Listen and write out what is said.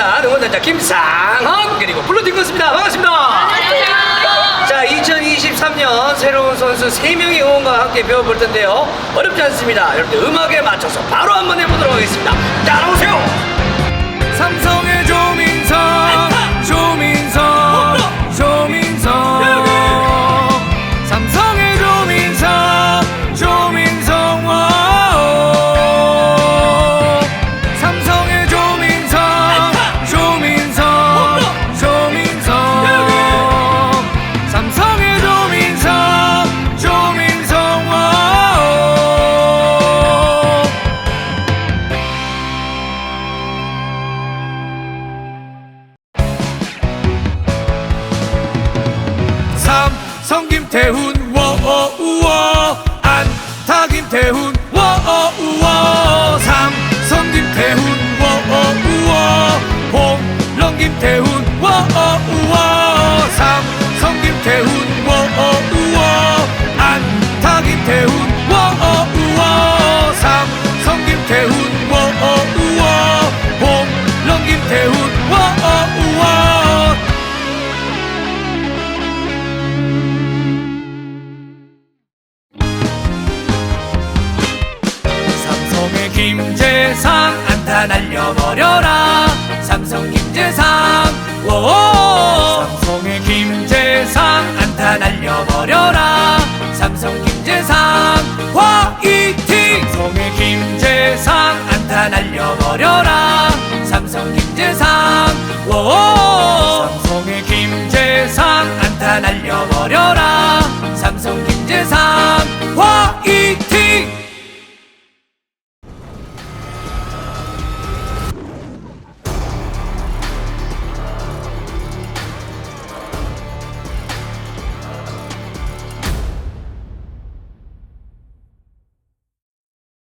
응원단 응원단자 김상헌 그리고 블루팀 것입니다. 반갑습니다. 자 2023년 새로운 선수 3명의 응원과 함께 배워볼 텐데요. 어렵지 않습니다. 여러분들 음악에 맞춰서 바로 한번 해보도록 하겠습니다. 따라 김태훈 워어우워. 안타 김태훈 워어우워. 삼성 김태훈 워어우워. 홈런 김태훈 워어우워 김재상 안타 날려버려라. 삼성 김재상 오 삼성의 김재상 안타 날려버려라. 삼성 김재상 화이팅 삼성의 김재상 안타 날려버려라